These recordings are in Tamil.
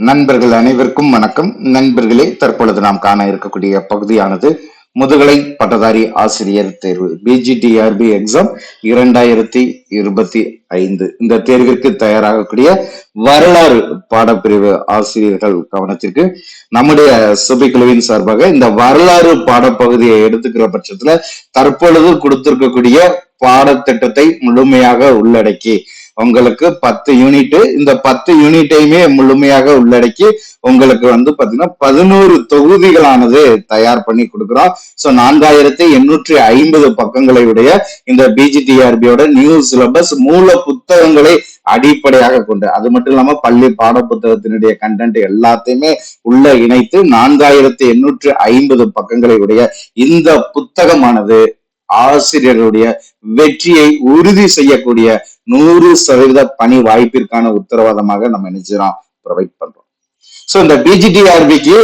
நண்பர்கள் அனைவருக்கும் வணக்கம். நண்பர்களே தற்பொழுது நாம் காண இருக்கக்கூடிய பகுதியானது முதுகலை பட்டதாரி ஆசிரியர் தேர்வு பிஜிடிஆர்பி எக்ஸாம் இரண்டாயிரத்தி இருபத்தி ஐந்து. இந்த தேர்விற்கு தயாராகக்கூடிய வரலாறு பாடப்பிரிவு ஆசிரியர்கள் கவனத்திற்கு நம்முடைய சுபைக்குழுவின் சார்பாக இந்த வரலாறு பாடப்பகுதியை எடுத்துக்கிற பட்சத்துல தற்பொழுது கொடுத்திருக்கக்கூடிய பாடத்திட்டத்தை முழுமையாக உள்ளடக்கி உங்களுக்கு பத்து யூனிட் இந்த பத்து யூனிட்டையுமே முழுமையாக உள்ளடக்கி உங்களுக்கு வந்து பாத்தீங்கன்னா பதினோரு தொகுதிகளானது தயார் பண்ணி கொடுக்குறோம். ஸோ நான்காயிரத்தி எண்ணூற்றி ஐம்பது பக்கங்களை உடைய இந்த பிஜிடிஆர்பியோட நியூ சிலபஸ் மூல புத்தகங்களை அடிப்படையாக கொண்டு அது மட்டும் இல்லாம பள்ளி பாட புத்தகத்தினுடைய கண்டென்ட் எல்லாத்தையுமே உள்ள இணைத்து நான்காயிரத்தி எண்ணூற்று ஐம்பது பக்கங்களை உடைய இந்த புத்தகமானது ஆசிரியர்களுடைய வெற்றியை உறுதி செய்யக்கூடிய நூறு சதவீத பணி வாய்ப்பிற்கான உத்தரவாதமாக நம்ம நினைச்சிரோம் ப்ரொவைட் பண்றோம். சோ இந்த பிஜிடிஆர்பிக்கு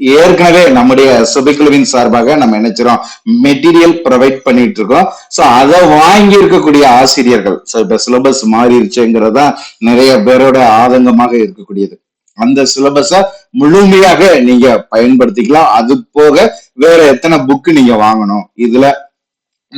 ஏற்கனவே நம்முடைய சுபைக்குழுவின் சார்பாக நம்ம நினைச்சிரோம் மெட்டீரியல் ப்ரொவைட் பண்ணிட்டு இருக்கோம். சோ அதை வாங்கி இருக்கக்கூடிய ஆசிரியர்கள் ஸோ இப்ப சிலபஸ் மாறிடுச்சுங்கிறதா நிறைய பேரோட ஆதங்கமாக இருக்கக்கூடியது. அந்த சிலபஸ முழுமையாக நீங்க பயன்படுத்திக்கலாம். அது போக வேற எத்தனை புக்கு நீங்க வாங்கணும்? இதுல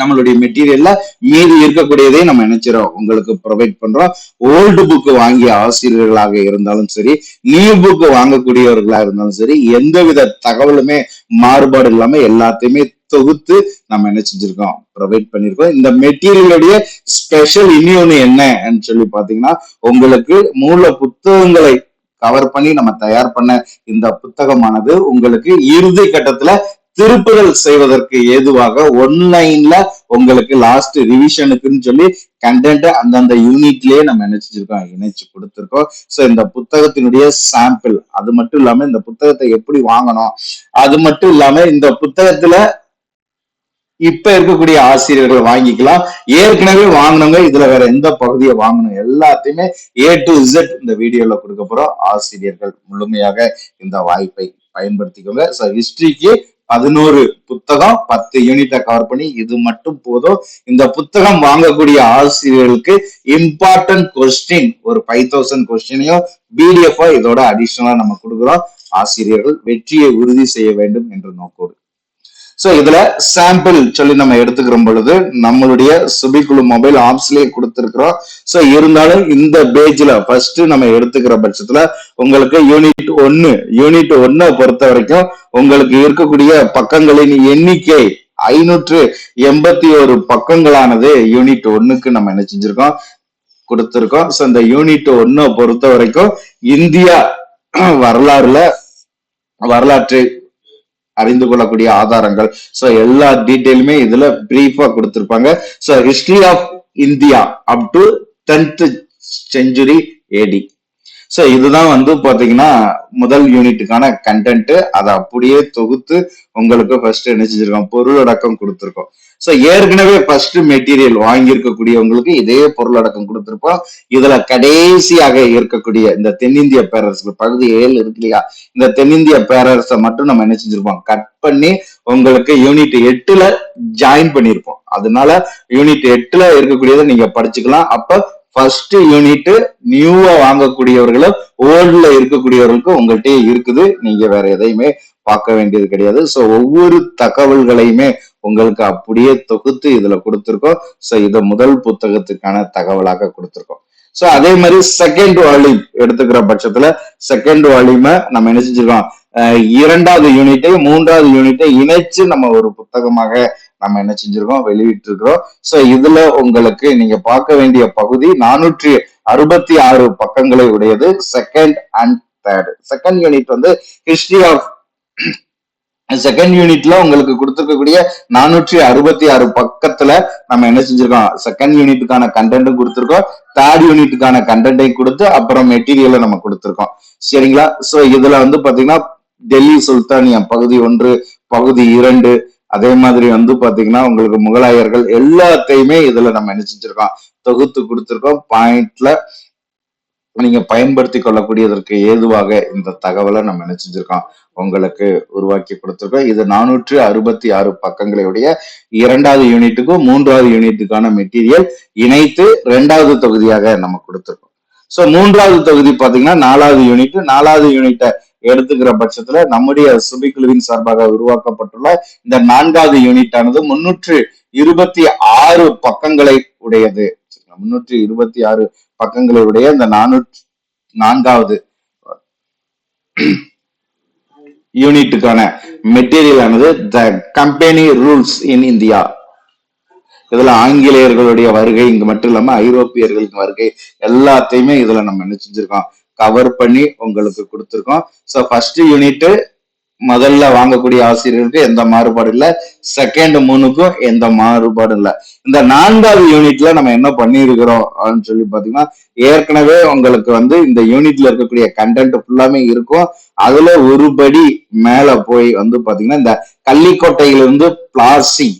நம்மளுடைய மெட்டீரியல்ல மீதி இருக்கக்கூடியதை நம்ம நினைச்சிரோம் உங்களுக்கு ப்ரொவைட் பண்றோம். ஓல்டு புக்கு வாங்கிய ஆசிரியர்களாக இருந்தாலும் சரி நியூ புக்கு வாங்கக்கூடியவர்களா இருந்தாலும் சரி எந்தவித தகவலுமே மாறுபாடு இல்லாம எல்லாத்தையுமே தொகுத்து நம்ம என்ன செஞ்சிருக்கோம்? ப்ரொவைட் பண்ணிருக்கோம். இந்த மெட்டீரியலுடைய ஸ்பெஷல் இன்னொன்னு என்னன்னு சொல்லி பாத்தீங்கன்னா உங்களுக்கு மூல புத்தகங்களை கவர் பண்ணி நம்ம தயார் பண்ண இந்த புத்தகமானது உங்களுக்கு இறுதி கட்டத்துல திருப்புதல் செய்வதற்கு ஏதுவாக ஒன்லைன்ல உங்களுக்கு லாஸ்ட் ரிவிஷனுக்குன்னு சொல்லி கண்டென்ட் அந்தந்த யூனிட்லயே நம்ம நினைச்சிருக்கோம் இணைச்சு கொடுத்துருக்கோம். சோ இந்த புத்தகத்தினுடைய சாம்பிள் அது மட்டும் இல்லாம இந்த புத்தகத்தை எப்படி வாங்கணும்? அது மட்டும் இல்லாம இந்த புத்தகத்துல இப்ப இருக்கக்கூடிய ஆசிரியர்கள் வாங்கிக்கலாம். ஏற்கனவே வாங்கினவங்க இதுல வேற எந்த பகுதியை வாங்கணும்? எல்லாத்தையுமே ஏ டு இசட் இந்த வீடியோல கொடுக்க போறோம். ஆசிரியர்கள் முழுமையாக இந்த வாய்ப்பை பயன்படுத்திக்கோங்க. ஸோ ஹிஸ்டரிக்கு பதினோரு புத்தகம் பத்து யூனிட்டை கவர் பண்ணி இது மட்டும் போதும். இந்த புத்தகம் வாங்கக்கூடிய ஆசிரியர்களுக்கு இம்பார்ட்டன்ட் கொஸ்டின் ஒரு ஃபைவ் தௌசண்ட் கொஸ்டினையும் பிடிஎஃப் இதோட அடிஷனலா நம்ம கொடுக்குறோம். ஆசிரியர்கள் வெற்றியை உறுதி செய்ய வேண்டும் என்ற நோக்கோடு. சோ இதுல சாம்பிள் சொல்லி நம்ம எடுத்துக்கிற பொழுது நம்மளுடைய சுபிக்குழு மொபைல் ஆப்ஸ்லயே கொடுத்துருக்குறோம். சோ இருந்தாலும் இந்த பேஜ்ல ஃபர்ஸ்ட் நம்ம எடுத்துக்கிற பட்சத்துல உங்களுக்கு யூனிட் ஒன்னு யூனிட் ஒன்னை பொறுத்த வரைக்கும் உங்களுக்கு இருக்கக்கூடிய பக்கங்களின் எண்ணிக்கை ஐநூற்று எண்பத்தி ஒரு பக்கங்களானது யூனிட் ஒன்னுக்கு நம்ம என்ன செஞ்சிருக்கோம்? கொடுத்துருக்கோம். சோ இந்த யூனிட் ஒன்னை பொறுத்த வரைக்கும் இந்தியா வரலாறுல வரலாற்று அறிந்து கொள்ளக்கூடிய ஆதாரங்கள். சோ எல்லா டீட்டெயிலுமே இதுல பிரீஃபா கொடுத்திருப்பாங்க. So history of India up to tenth century AD so இதுதான் வந்து பாத்தீங்கன்னா முதல் யூனிட்டுக்கான கண்டென்ட் அதை அப்படியே தொகுத்து உங்களுக்கு ஃபர்ஸ்ட் என்ன செஞ்சிருக்கோம் பொருளடக்கம் கொடுத்துருக்கோம். சோ ஏற்கனவே ஃபர்ஸ்ட் மெட்டீரியல் வாங்கியிருக்கக்கூடியவங்களுக்கு இதே பொருளடக்கம் கொடுத்துருப்போம். இதுல கடைசியாக இருக்கக்கூடிய இந்த தென்னிந்திய பேரரசு பகுதி ஏழு இருக்கு இல்லையா? இந்த தென்னிந்திய பேரரசை மட்டும் நம்ம என்ன செஞ்சிருப்போம்? கட் பண்ணி உங்களுக்கு யூனிட் எட்டுல ஜாயின் பண்ணியிருப்போம். அதனால யூனிட் எட்டுல இருக்கக்கூடியதை நீங்க படிச்சுக்கலாம். அப்ப ஃபர்ஸ்ட் யூனிட் நியூவா வாங்கக்கூடியவர்களும் ஓல்டுல இருக்கக்கூடியவர்களுக்கும் உங்கள்கிட்ட இருக்குது. நீங்க வேற எதையுமே பார்க்க வேண்டியது கிடையாது. சோ ஒவ்வொரு தகவல்களையுமே உங்களுக்கு அப்படியே தொகுத்து இதுல கொடுத்துருக்கோம். சோ இதை முதல் புத்தகத்துக்கான தகவலாக கொடுத்துருக்கோம். சோ அதே மாதிரி செகண்ட் வால்யூம் எடுத்துக்கிற பட்சத்துல செகண்ட் வால்யூமை நம்ம என்ன செஞ்சிருக்கோம்? இரண்டாவது யூனிட்டை மூன்றாவது யூனிட்டை இணைச்சு நம்ம ஒரு புத்தகமாக நம்ம என்ன செஞ்சிருக்கோம்? வெளியிட்டு இருக்கிறோம் சோ இதுல உங்களுக்கு நீங்க பார்க்க வேண்டிய பகுதி நானூற்றி அறுபத்தி ஆறு பக்கங்களை உடையது. Second and third second unit வந்து ஹிஸ்டரி ஆஃப் செகண்ட் யூனிட்ல உங்களுக்கு கொடுத்துருக்கக்கூடிய நானூற்றி அறுபத்தி ஆறு பக்கத்துல நம்ம என்ன செஞ்சிருக்கோம்? செகண்ட் யூனிட்டுக்கான கண்டென்ட்டும் கொடுத்துருக்கோம். தேர்ட் யூனிட்டுக்கான கண்டென்ட்டையும் கொடுத்து அப்புறம் மெட்டீரியலை நம்ம கொடுத்துருக்கோம். சரிங்களா? சோ இதுல வந்து பாத்தீங்கன்னா டெல்லி சுல்தானியா பகுதி ஒன்று பகுதி இரண்டு அதே மாதிரி வந்து பாத்தீங்கன்னா உங்களுக்கு முகலாயர்கள் எல்லாத்தையுமே இதுல நம்ம நினைச்சிருக்கோம் தொகுத்து கொடுத்துருக்கோம். பாயிண்ட்ல நீங்க பயன்படுத்தி கொள்ளக்கூடியதற்கு ஏதுவாக இந்த தகவலை நம்ம நினைச்சிருக்கோம் உங்களுக்கு உருவாக்கி கொடுத்துருக்கோம். இது நானூற்று அறுபத்தி ஆறு பக்கங்களுடைய இரண்டாவது யூனிட்டுக்கும் மூன்றாவது யூனிட்டுக்கான மெட்டீரியல் இணைத்து இரண்டாவது தொகுதியாக நம்ம கொடுத்துருக்கோம். சோ மூன்றாவது தொகுதி பாத்தீங்கன்னா நாலாவது யூனிட் நாலாவது யூனிட்டை எடுத்துக்கிற பட்சத்துல நம்முடைய சுபிக்குழுவின் சார்பாக உருவாக்கப்பட்டுள்ள இந்த நான்காவது யூனிட் ஆனது முன்னூற்று இருபத்தி ஆறு பக்கங்களை உடையது. முன்னூற்றி இருபத்தி ஆறு பக்கங்களை உடைய இந்த நானூற்று நான்காவது யூனிட்டுக்கான மெட்டீரியல் ஆனது the company rules in India இதுல ஆங்கிலேயர்களுடைய வருகை இங்க மட்டும் இல்லாம ஐரோப்பியர்களுக்கு வருகை எல்லாத்தையுமே இதுல நம்ம என்ன செஞ்சிருக்கோம்? கவர் பண்ணி உங்களுக்கு கொடுத்துருக்கோம். சோ ஃபர்ஸ்ட் யூனிட் முதல்ல வாங்கக்கூடிய ஆசிரியர்களுக்கு எந்த மாறுபாடு இல்லை. செகண்ட் மூணுக்கும் எந்த மாறுபாடும் இல்ல. இந்த நான்காவது யூனிட்ல நம்ம என்ன பண்ணியிருக்கிறோம் அப்படின்னு சொல்லி பாத்தீங்கன்னா ஏற்கனவே உங்களுக்கு வந்து இந்த யூனிட்ல இருக்கக்கூடிய கண்டென்ட் ஃபுல்லாமே இருக்கும். அதுல ஒரு படி மேல போய் வந்து பாத்தீங்கன்னா இந்த கள்ளிக்கோட்டையிலிருந்து பிளாசி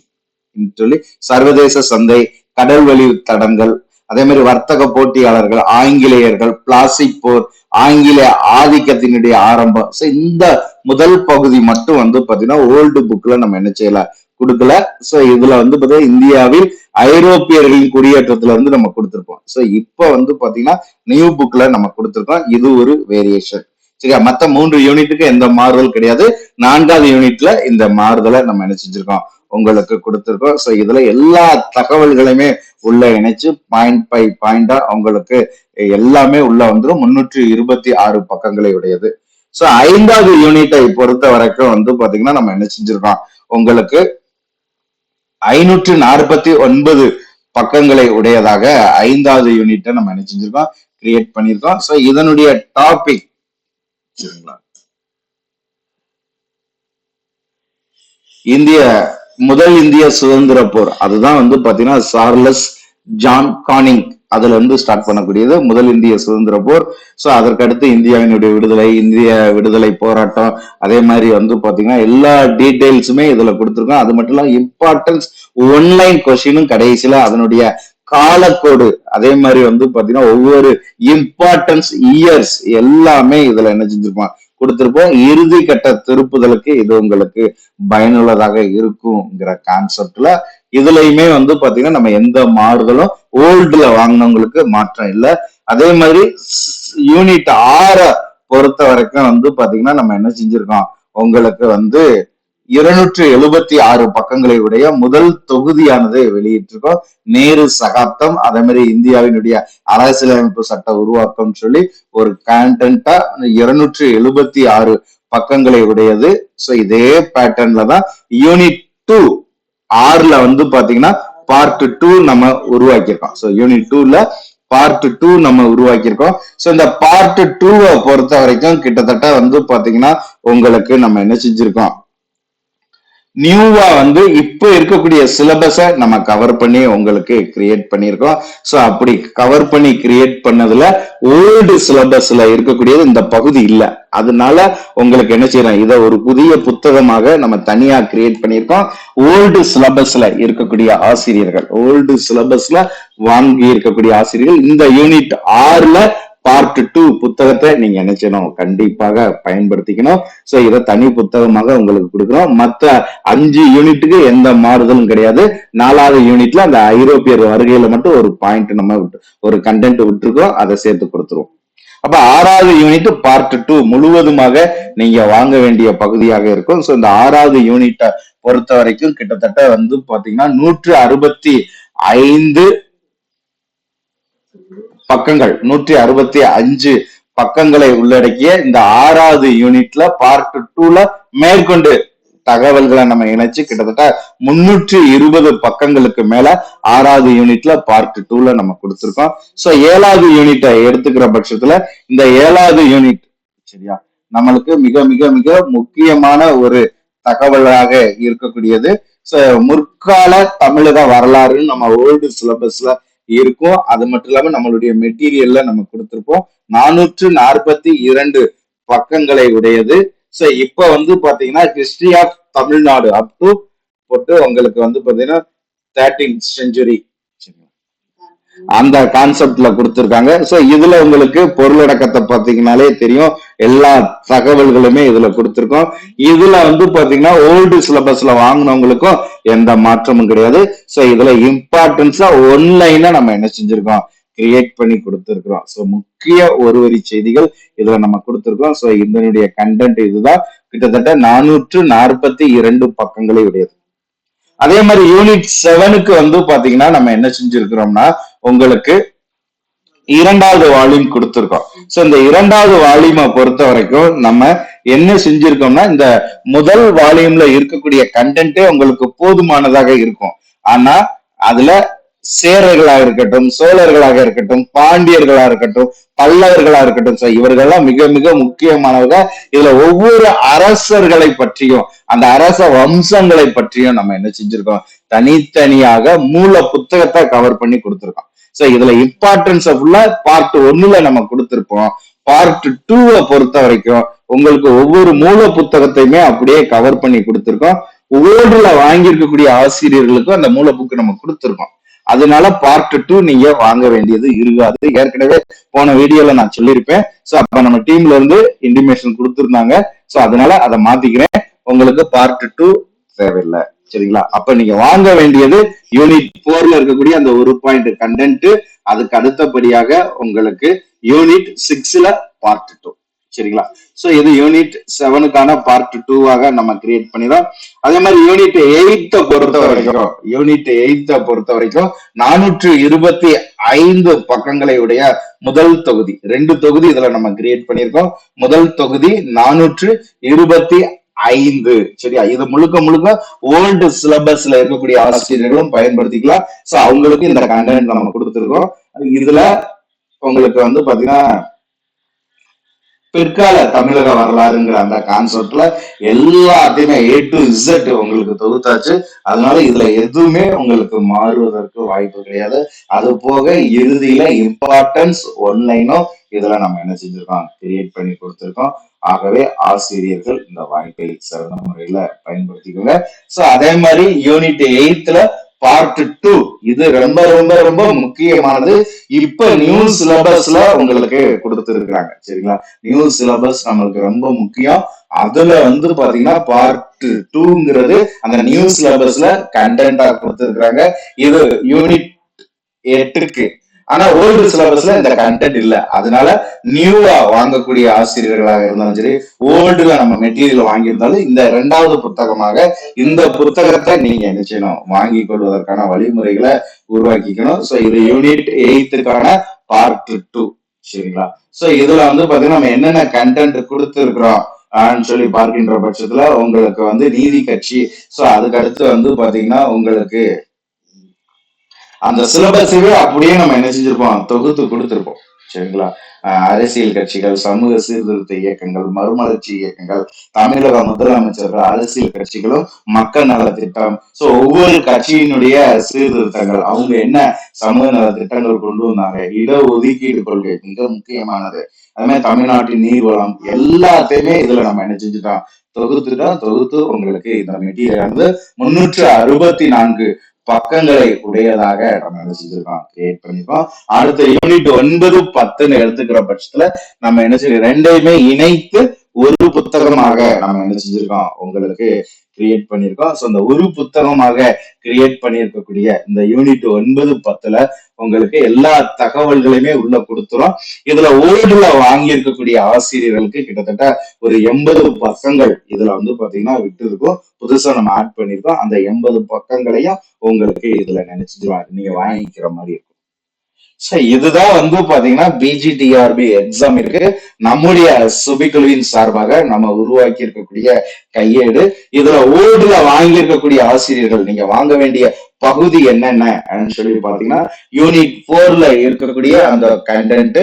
சொல்லி சர்வதேச சந்தை கடல்வழி தடங்கள் அதே மாதிரி வர்த்தக போட்டியாளர்கள் ஆங்கிலேயர்கள் பிளாஸ்டிக் போர் ஆங்கில ஆதிக்கத்தினுடைய ஆரம்பம். ஸோ இந்த முதல் பகுதி மட்டும் வந்து பார்த்தீங்கன்னா ஓல்டு புக்ல நம்ம என்ன செய்யல கொடுக்கல. ஸோ இதுல வந்து பார்த்தீங்கன்னா இந்தியாவில் ஐரோப்பியர்களின் குடியேற்றத்துல இருந்து நம்ம கொடுத்துருக்கோம் ஸோ இப்போ வந்து பார்த்தீங்கன்னா நியூ புக்ல நம்ம கொடுத்துருக்கோம். இது ஒரு வேரியேஷன் சரியா? மத்த மூன்று யூனிட்டுக்கு எந்த மாறுதல் கிடையாது. நான்காவது யூனிட்ல இந்த மாறுதலை நம்ம என்ன செஞ்சிருக்கோம்? உங்களுக்கு கொடுத்துருக்கோம். ஸோ இதுல எல்லா தகவல்களையுமே உள்ள இணைச்சு பாயிண்ட் பை பாயிண்டா உங்களுக்கு எல்லாமே உள்ள வந்துடும் முன்னூற்றி இருபத்தி ஆறு பக்கங்களை உடையது. சோ ஐந்தாவது யூனிட்டை பொறுத்த வரைக்கும் வந்து பாத்தீங்கன்னா நம்ம என்ன செஞ்சிருக்கோம்? உங்களுக்கு ஐநூற்று நாற்பத்தி ஒன்பது பக்கங்களை உடையதாக ஐந்தாவது யூனிட்டை நம்ம என்ன செஞ்சிருக்கோம்? கிரியேட் பண்ணியிருக்கோம் சோ இதனுடைய டாபிக் சரிங்களா? இந்திய முதல் இந்திய சுதந்திர போர். அதுதான் வந்து பாத்தீங்கன்னா சார்லஸ் ஜான் கானிங். அதுல இருந்து ஸ்டார்ட் பண்ணக்கூடியது முதல் இந்திய சுதந்திர போர். சோ அதற்கடுத்து இந்தியாவினுடைய விடுதலை இந்திய விடுதலை போராட்டம் அதே மாதிரி வந்து பாத்தீங்கன்னா எல்லா டீட்டெயில்ஸுமே இதுல கொடுத்துருக்கோம் அது மட்டும் இல்லாம இம்பார்ட்டன்ஸ் ஒன்லைன் கொஸ்டினும் கடைசியில அதனுடைய காலக்கோடு அதே மாதிரி வந்து பாத்தீங்கன்னா ஒவ்வொரு இம்பார்ட்டன்ஸ் இயர்ஸ் எல்லாமே இதுல என்ன செஞ்சிருப்பான் கொடுத்துருப்போம். இறுதி கட்ட திருப்புதலுக்கு இது உங்களுக்கு பயனுள்ளதாக இருக்குங்கிற கான்செப்ட்ல இதுலயுமே வந்து பாத்தீங்கன்னா நம்ம எந்த மாறுதலும் ஓல்டுல வாங்கினவங்களுக்கு மாற்றம் இல்லை. அதே மாதிரி யூனிட் ஆற பொறுத்த வரைக்கும் வந்து பாத்தீங்கன்னா நம்ம என்ன செஞ்சிருக்கோம்? உங்களுக்கு வந்து இருநூற்று எழுபத்தி ஆறு பக்கங்களை உடைய முதல் தொகுதியானது வெளியிட்டிருக்கோம். நேரு சகாப்தம் அதே மாதிரி இந்தியாவினுடைய அரசியலமைப்பு சட்ட உருவாக்கம் சொல்லி ஒரு கண்டென்ட்டா இருநூற்று எழுபத்தி ஆறு பக்கங்களை உடையது. ஸோ இதே பேட்டர்ன்ல தான் யூனிட் டூ ஆறுல வந்து பாத்தீங்கன்னா பார்ட் டூ நம்ம உருவாக்கியிருக்கோம். ஸோ யூனிட் டூல பார்ட் டூ நம்ம உருவாக்கியிருக்கோம். ஸோ இந்த பார்ட் டூவை பொறுத்த வரைக்கும் கிட்டத்தட்ட வந்து பாத்தீங்கன்னா உங்களுக்கு நம்ம என்ன செஞ்சிருக்கோம்? நியூவா வந்து இப்போ இருக்கக்கூடிய சிலபஸை நம்ம கவர் பண்ணி உங்களுக்கு கிரியேட் பண்ணியிருக்கோம். ஸோ அப்படி கவர் பண்ணி கிரியேட் பண்ணதுல ஓல்டு சிலபஸ்ல இருக்கக்கூடியது இந்த பகுதி இல்லை. அதனால உங்களுக்கு என்ன செய்யறோம் இதை ஒரு புதிய புத்தகமாக நம்ம தனியா கிரியேட் பண்ணியிருக்கோம். ஓல்டு சிலபஸ்ல இருக்கக்கூடிய ஆசிரியர்கள் ஓல்டு சிலபஸ்ல வாங்கி இருக்கக்கூடிய ஆசிரியர்கள் இந்த யூனிட் ஆறுல பார்ட் டூ புத்தகத்தை நீங்க நினைச்சணும் கண்டிப்பாக பயன்படுத்திக்கணும். சோ இதை தனி புத்தகமாக உங்களுக்கு கொடுக்குறோம். மத்த அஞ்சு யூனிட்டுக்கு எந்த மாறுதலும் கிடையாது. நாலாவது யூனிட்ல அந்த ஐரோப்பியர் வருகையில மட்டும் ஒரு பாயிண்ட் நம்ம விட்டு ஒரு கண்டென்ட் விட்டுருக்கோம் அதை சேர்த்து கொடுத்துருவோம். அப்ப ஆறாவது யூனிட் பார்ட் டூ முழுவதுமாக நீங்க வாங்க வேண்டிய பகுதியாக இருக்கும். ஸோ இந்த ஆறாவது யூனிட்டை பொறுத்த வரைக்கும் கிட்டத்தட்ட வந்து பாத்தீங்கன்னா நூற்று அறுபத்தி ஐந்து பக்கங்கள் நூற்றி அறுபத்தி அஞ்சு பக்கங்களை உள்ளடக்கிய இந்த ஆறாவது யூனிட்ல பார்ட் டூல மேற்கொண்டு தகவல்களை நம்ம இணைச்சு கிட்டத்தட்ட முன்னூற்றி இருபது பக்கங்களுக்கு மேல ஆறாவது யூனிட்ல பார்ட் டூல நம்ம கொடுத்துருக்கோம். சோ ஏழாவது யூனிட்டை எடுத்துக்கிற பட்சத்துல இந்த ஏழாவது யூனிட் சரியா? நம்மளுக்கு மிக மிக மிக முக்கியமான ஒரு தகவலாக இருக்கக்கூடியது. முற்கால தமிழக வரலாறுன்னு நம்ம ஓல்டு சிலபஸ்ல இருக்கும் அது மட்டும் இல்லாம நம்மளுடைய மெட்டீரியல்ல நம்ம கொடுத்துருப்போம். நானூற்று நாற்பத்தி இரண்டு பக்கங்களை உடையது. சோ இப்ப வந்து பாத்தீங்கன்னா history of Tamil Nadu. Up to போட்டு உங்களுக்கு வந்து பாத்தீங்கன்னா தேர்டீன் செஞ்சுரி அந்த கான்செப்ட்ல கொடுத்துருக்காங்க. ஸோ இதுல உங்களுக்கு பொருளடக்கத்தை பார்த்தீங்கனாலே தெரியும். எல்லா தகவல்களுமே இதுல கொடுத்துருக்கோம். இதுல வந்து பாத்தீங்கன்னா ஓல்டு சிலபஸ்ல வாங்கினவங்களுக்கும் எந்த மாற்றமும் கிடையாது. ஸோ இதுல இம்பார்ட்டன்ஸா ஒன்லைனா நம்ம என்ன செஞ்சிருக்கோம்? கிரியேட் பண்ணி கொடுத்துருக்குறோம். ஸோ முக்கிய ஒரு வரி செய்திகள் இதுல நம்ம கொடுத்துருக்கோம். ஸோ இதனுடைய கண்டென்ட் இதுதான். கிட்டத்தட்ட நானூற்று நாற்பத்தி இரண்டு பக்கங்களை உடையது. அதே மாதிரி யூனிட் செவனுக்கு வந்து பாத்தீங்கன்னா நம்ம என்ன செஞ்சிருக்கிறோம்னா உங்களுக்கு இரண்டாவது வால்யூம் கொடுத்திருக்கோம். சோ இந்த இரண்டாவது வால்யூமை பொறுத்த வரைக்கும் நம்ம என்ன செஞ்சிருக்கோம்னா இந்த முதல் வால்யூம்ல இருக்கக்கூடிய கண்டென்ட்டே உங்களுக்கு போதுமானதாக இருக்கும். ஆனா அதுல சேரர்களாக இருக்கட்டும் சோழர்களாக இருக்கட்டும் பாண்டியர்களா இருக்கட்டும் பல்லவர்களா இருக்கட்டும் சார் இவர்கள்லாம் மிக மிக முக்கியமானவங்க. இதுல ஒவ்வொரு அரசர்களை பற்றியும் அந்த அரச வம்சங்களை பற்றியும் நம்ம என்ன செஞ்சிருக்கோம்? தனித்தனியாக மூல புத்தகத்தை கவர் பண்ணி கொடுத்திருக்கோம். சோ இதுல இம்பார்ட்டன்ஸ் ஃபுல்லா பார்ட் ஒன்னுல நம்ம கொடுத்திருப்போம். பார்ட் டூவை பொறுத்த வரைக்கும் உங்களுக்கு ஒவ்வொரு மூல புத்தகத்தையுமே அப்படியே கவர் பண்ணி கொடுத்துருக்கோம். ஓடுல வாங்கியிருக்கக்கூடிய ஆசிரியர்களுக்கும் அந்த மூல புக்கு நம்ம கொடுத்துருக்கோம். அதனால பார்ட் டூ நீங்க வாங்க வேண்டியது இருக்காது. ஏற்கனவே போன வீடியோல நான் சொல்லியிருப்பேன். சோ அப்ப நம்ம டீம்ல இருந்து இன்டிமேஷன் கொடுத்துருந்தாங்க. சோ அதனால அதை மாத்திக்கிறேன். உங்களுக்கு பார்ட் டூ தேவையில்லை. சரிங்களா? அப்ப நீங்க வாங்க வேண்டியது யூனிட் போர்ல இருக்கக்கூடிய அந்த ஒரு பாயிண்ட் கண்டென்ட் அதுக்கு அடுத்தபடியாக உங்களுக்கு யூனிட் சிக்ஸ்ல பார்ட் டூ சரிங்களா? சோ இது யூனிட் செவனுக்கான பார்ட் டூவாக நம்ம கிரியேட் பண்ணிடும் அதே மாதிரி யூனிட் எயித்த பொறுத்த வரைக்கும் யூனிட் எயித்த பொறுத்த வரைக்கும் நானூற்று இருபத்தி ஐந்து பக்கங்களை உடைய முதல் தொகுதி ரெண்டு தொகுதி இதுல நம்ம கிரியேட் பண்ணியிருக்கோம். முதல் தொகுதி நானூற்று இருபத்தி ஐந்து. சரியா? இது முழுக்க முழுக்க ஓல்டு சிலபஸ்ல இருக்கக்கூடிய ஆசிரியர்களும் பயன்படுத்திக்கலாம். சோ அவங்களுக்கு இந்த கண்டென்ட் நம்ம கொடுத்துருக்கோம். இதுல உங்களுக்கு வந்து பாத்தீங்கன்னா பிற்கால தமிழக வரலாறுங்கிற அந்த கான்செப்ட்ல எல்லாத்தையுமே ஏ டு இசட் உங்களுக்கு தொகுத்தாச்சு. அதனால இதுல எதுவுமே உங்களுக்கு மாறுவதற்கு வாய்ப்பு கிடையாது. அது போக இறுதியில இம்பார்ட்டன்ஸ் ஒன்லைனும் இதுல நம்ம என்ன செஞ்சிருக்கோம்? கிரியேட் பண்ணி கொடுத்துருக்கோம். ஆகவே ஆசிரியர்கள் இந்த வாய்ப்பை சிறந்த முறையில பயன்படுத்திக்கோங்க. சோ அதே மாதிரி யூனிட் எயித்துல பார்ட் டூ இது ரொம்ப ரொம்ப ரொம்ப முக்கியமானது. இப்ப நியூ சிலபஸ்ல உங்களுக்கு கொடுத்துருக்காங்க சரிங்களா? நியூ சிலபஸ் நம்மளுக்கு ரொம்ப முக்கியம். அதுல வந்து பாத்தீங்கன்னா பார்ட் டூங்கிறது அந்த நியூ சிலபஸ்ல கண்டென்டா கொடுத்துருக்காங்க இது யூனிட் எட்டுக்கு ஆனா ஓல்டு சிலபஸ்ல இந்த கண்டென்ட் இல்ல. அதனால நியூவா வாங்கக்கூடிய ஆசிரியர்களாக இருந்தாலும் சரி ஓல்டுல நம்ம மெட்டீரியல் வாங்கியிருந்தாலும் இந்த இரண்டாவது புத்தகமாக இந்த புத்தகத்தை நீங்க என்ன செய்யணும்? வாங்கி கொள்வதற்கான வழிமுறைகளை உருவாக்கிக்கணும். சோ இது யூனிட் எயித்துக்கான பார்ட் டூ சரிங்களா? சோ இதுல வந்து பாத்தீங்கன்னா நம்ம என்னென்ன கண்டென்ட் கொடுத்துருக்குறோம் சொல்லி பார்க்கின்ற பட்சத்துல உங்களுக்கு வந்து நீதி கட்சி. சோ அதுக்கு அடுத்து வந்து பாத்தீங்கன்னா உங்களுக்கு அந்த சிலபஸையே அப்படியே நம்ம என்ன செஞ்சிருப்போம்? தொகுத்து கொடுத்திருப்போம். சரிங்களா? அரசியல் கட்சிகள் சமூக சீர்திருத்த இயக்கங்கள் மறுமலர்ச்சி இயக்கங்கள் தமிழக முதலமைச்சர்கள் அரசியல் கட்சிகளும் மக்கள் நல திட்டம். சோ ஒவ்வொரு கட்சியினுடைய சீர்திருத்தங்கள் அவங்க என்ன சமூக நல திட்டங்கள் கொண்டு வந்தாங்க? இட ஒதுக்கீடு கொள்கை மிக முக்கியமானது. அது மாதிரி தமிழ்நாட்டின் நீர்வளம் எல்லாத்தையுமே இதுல நம்ம என்ன செஞ்சுட்டோம்? தொகுத்துட்டோம். தொகுத்து உங்களுக்கு இந்த மெட்டீரியல் வந்து முன்னூற்று அறுபத்தி நான்கு பக்கங்களை உடையதாக நம்ம என்ன செஞ்சிருக்கோம்? கிரியேட் பண்ணிருக்கோம் அடுத்த யூனிட் ஒன்பது பத்துன்னு எடுத்துக்கிற பட்சத்துல நம்ம என்ன செய்யறோம் ரெண்டையுமே இணைத்து ஒரு புத்தகமாக நம்ம என்ன செஞ்சிருக்கோம்? உங்களுக்கு கிரியேட் பண்ணியிருக்கோம். ஸோ அந்த ஒரு புத்தகமாக கிரியேட் பண்ணியிருக்கக்கூடிய இந்த யூனிட் ஒன்பது பத்துல உங்களுக்கு எல்லா தகவல்களையுமே உள்ள கொடுத்துரும் இதுல ஓல்டுல வாங்கி இருக்கக்கூடிய ஆசிரியர்களுக்கு கிட்டத்தட்ட ஒரு எண்பது பக்கங்கள் இதுல வந்து பாத்தீங்கன்னா விட்டு இருக்கும் புதுசா நம்ம ஆட் பண்ணியிருக்கோம். அந்த எண்பது பக்கங்களையும் உங்களுக்கு இதுல நினைச்சிட்டு நீங்க வாங்கிக்கிற மாதிரி இருக்கும். சோ இதுதான் வந்து பாத்தீங்கன்னா பிஜிடிஆர்பி எக்ஸாம் இருக்கு. நம்முடைய சுபிக்குழுவின் சார்பாக நம்ம உருவாக்கி இருக்கக்கூடிய கையேடு. இதுல ஓல்டுல வாங்கி இருக்கக்கூடிய ஆசிரியர்கள் நீங்க வாங்க வேண்டிய பகுதி என்னென்ன சொல்லி பாத்தீங்கன்னா யூனிட் போர்ல இருக்கக்கூடிய அந்த கண்டென்ட்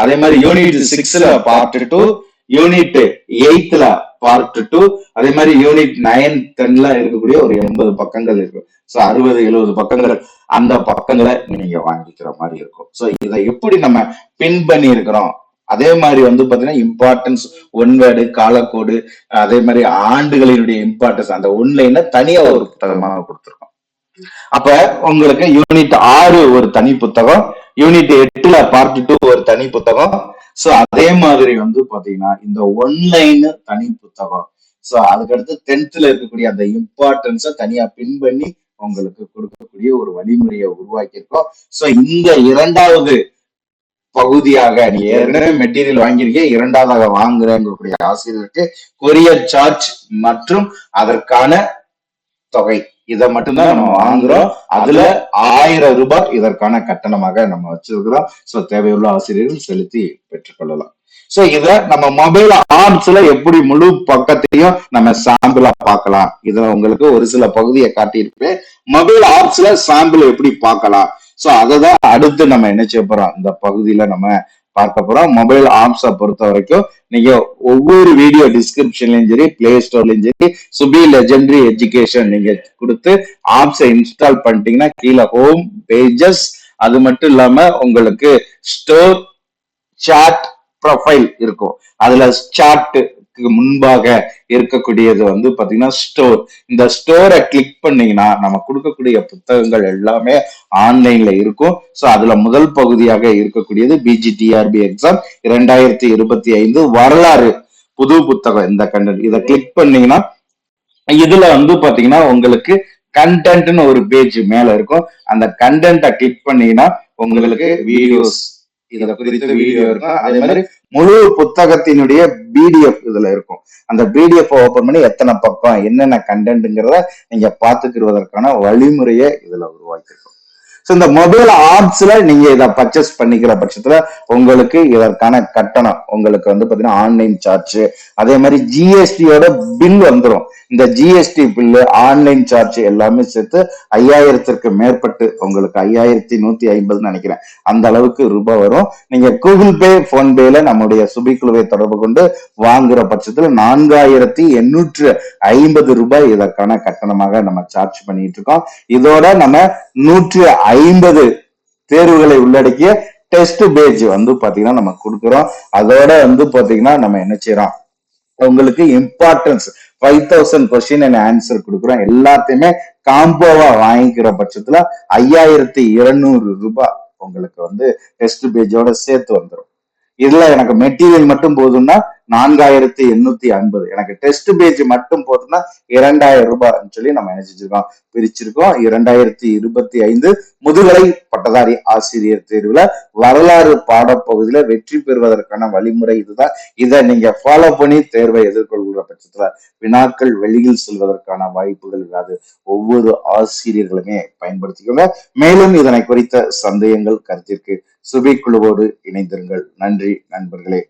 அதே மாதிரி யூனிட் சிக்ஸ்ல பார்ட் டூ யூனிட் எயித்துல பார்ட் டூ. அதே மாதிரி யூனிட் நைன் டென்ல இருக்கக்கூடிய ஒரு எண்பது பக்கங்கள் இருக்கும் ஸோ அறுபது எழுபது பக்கங்கள் அந்த பக்கங்களை நீங்க வாங்கிக்கிற மாதிரி இருக்கும். ஸோ இதை எப்படி நம்ம பின் பண்ணி இருக்கிறோம் அதே மாதிரி வந்து பாத்தீங்கன்னா இம்பார்ட்டன்ஸ் ஒன் வேர்டு காலக்கோடு அதே மாதிரி ஆண்டுகளினுடைய இம்பார்ட்டன்ஸ் அந்த ஒன்லைன தனியா ஒரு புத்தகமாக கொடுத்துருக்கோம். அப்ப உங்களுக்கு யூனிட் ஆறு ஒரு தனி புத்தகம் யூனிட் எட்டுல பார்ட் டூ ஒரு தனி புத்தகம் சோ அதே மாதிரி வந்து பாத்தீங்கன்னா இந்த ஒன்லைன் தனி புத்தகம். சோ அதுக்கடுத்து டென்த்ல இருக்கக்கூடிய அந்த இம்பார்ட்டன்ஸ தனியா பின் பண்ணி உங்களுக்கு கொடுக்கக்கூடிய ஒரு வழிமுறையை உருவாக்கியிருக்கோம். சோ இந்த இரண்டாவது பகுதியாக நீ ஏற்கனவே மெட்டீரியல் வாங்கியிருக்கீங்க இரண்டாவதாக வாங்குறேங்கக்கூடிய ஆசிரியருக்கு கொரியர் சார்ஜ் மற்றும் அதற்கான தொகை. இதை மட்டும்தான் நம்ம வாங்குறோம். அதுல ஆயிரம் ரூபாய் இதற்கான கட்டணமாக நம்ம வச்சிருக்கிறோம். சோ தேவையுள்ள ஆசிரியர்கள் செலுத்தி பெற்றுக்கொள்ளலாம். சோ இத நம்ம மொபைல் ஆப்ஸ்ல எப்படி முழு பக்கத்தையும் நம்ம சாம்பிளா பார்க்கலாம். இதுல உங்களுக்கு ஒரு சில பகுதியை காட்டியிருப்பேன் மொபைல் ஆப்ஸ்ல சாம்பிள் எப்படி பார்க்கலாம். சோ அதை தான் அடுத்து நம்ம என்ன செய்ய போறோம்? இந்த பகுதியில நம்ம பார்க்க போறோம். மொபைல் ஆப்ஸை பொறுத்த வரைக்கும் நீங்க ஒவ்வொரு வீடியோ டிஸ்கிரிப்ஷன்லயும் சரி பிளே ஸ்டோர்லயும் சரி சுபி லெஜெண்டரி எஜுகேஷன் நீங்க கொடுத்து ஆப்ஸை இன்ஸ்டால் பண்ணிட்டீங்கன்னா கீழே ஹோம் பேஜஸ் அது மட்டும் இல்லாம உங்களுக்கு ஸ்டோர் சாட் ப்ரொஃபைல் இருக்கும். அதுல சாட் முன்பாக இருக்கக்கூடியது வந்து பாத்தீங்கன்னா ஸ்டோர் இந்த ஸ்டோரை கிளிக் பண்ணீங்கன்னா நம்ம கொடுக்கக்கூடிய புத்தகங்கள் எல்லாமே ஆன்லைன்ல இருக்கும். ஸோ அதுல முதல் பகுதியாக இருக்கக்கூடியது பிஜிடிஆர்பி எக்ஸாம் இரண்டாயிரத்தி இருபத்தி ஐந்து வரலாறு புது புத்தகம் இந்த கண்டென்ட் இதை கிளிக் பண்ணீங்கன்னா இதுல வந்து பாத்தீங்கன்னா உங்களுக்கு கண்டென்ட்னு ஒரு பேஜ் மேல இருக்கும். அந்த கண்டென்ட்டை கிளிக் பண்ணீங்கன்னா உங்களுக்கு வீடியோஸ் இத குறித்த வீடியோ இருக்கும். அதே மாதிரி முழு புத்தகத்தினுடைய பிடிஎஃப் இதுல இருக்கும். அந்த பிடிஎஃப் ஓபன் பண்ணி எத்தனை பக்கம் என்னென்ன கண்டென்ட்ங்கிறத நீங்க பாத்துக்கிறதற்கான வழிமுறையை இதுல உருவாக்கியிருக்கோம். ஸோ இந்த மொபைல் ஆப்ஸ்ல நீங்க இதை பர்ச்சேஸ் பண்ணிக்கிற பட்சத்துல உங்களுக்கு இதற்கான கட்டணம். உங்களுக்கு வந்து பாத்தீங்கன்னா ஆன்லைன் சார்ஜ் அதே மாதிரி ஜிஎஸ்டியோட பில் வந்துடும் இந்த ஜிஎஸ்டி பில்லு ஆன்லைன் சார்ஜ் எல்லாமே சேர்த்து ஐயாயிரத்திற்கு மேற்பட்டு உங்களுக்கு ஐயாயிரத்தி நூத்தி ஐம்பதுன்னு நினைக்கிறேன். அந்த அளவுக்கு ரூபாய் வரும். நீங்க கூகுள் பே போன்பேல நம்முடைய சுபிக்குழுவை தொடர்பு கொண்டு வாங்குற பட்சத்துல நான்காயிரத்தி எண்ணூற்று ஐம்பது ரூபாய் இதற்கான கட்டணமாக நம்ம சார்ஜ் பண்ணிட்டு இருக்கோம். இதோட நம்ம நூற்று ஐம்பது தேர்வுகளை உள்ளடக்கிய டெஸ்ட் பேஜ் வந்து பாத்தீங்கன்னா நம்ம கொடுக்குறோம். அதோட வந்து பாத்தீங்கன்னா நம்ம என்ன செய்யறோம்? உங்களுக்கு importance five thousand question and answer கொடுக்குறோம். எல்லாத்தையுமே காம்போவா வாங்கிக்கிற பட்சத்துல ஐயாயிரத்தி இருநூறு ரூபாய் உங்களுக்கு வந்து டெஸ்ட் பேஜோட சேர்த்து வந்துடும் இதுல எனக்கு மெட்டீரியல் மட்டும் போதும்னா நான்காயிரத்தி எண்ணூத்தி ஐம்பது. எனக்கு டெஸ்ட் பேஜ் மட்டும் போதும்னா இரண்டாயிரம் ரூபாய்னு சொல்லி நம்ம என்ன செஞ்சிருக்கோம் பிரிச்சிருக்கோம். இரண்டாயிரத்தி இருபத்தி ஐந்து முதுகலை பட்டதாரி ஆசிரியர் தேர்வுல வரலாறு பாடப்பகுதியில வெற்றி பெறுவதற்கான வழிமுறை இதுதான். இதை நீங்க ஃபாலோ பண்ணி தேர்வை எதிர்கொள்கிற பட்சத்துல வினாக்கள் வெளியில் செல்வதற்கான வாய்ப்புகள் இல்லாது ஒவ்வொரு ஆசிரியர்களுமே பயன்படுத்திக்கோங்க. மேலும் இதனை குறித்த சந்தேகங்கள் கருத்திற்கு சுபி குழுவோடு இணைந்திருங்கள். நன்றி நண்பர்களே.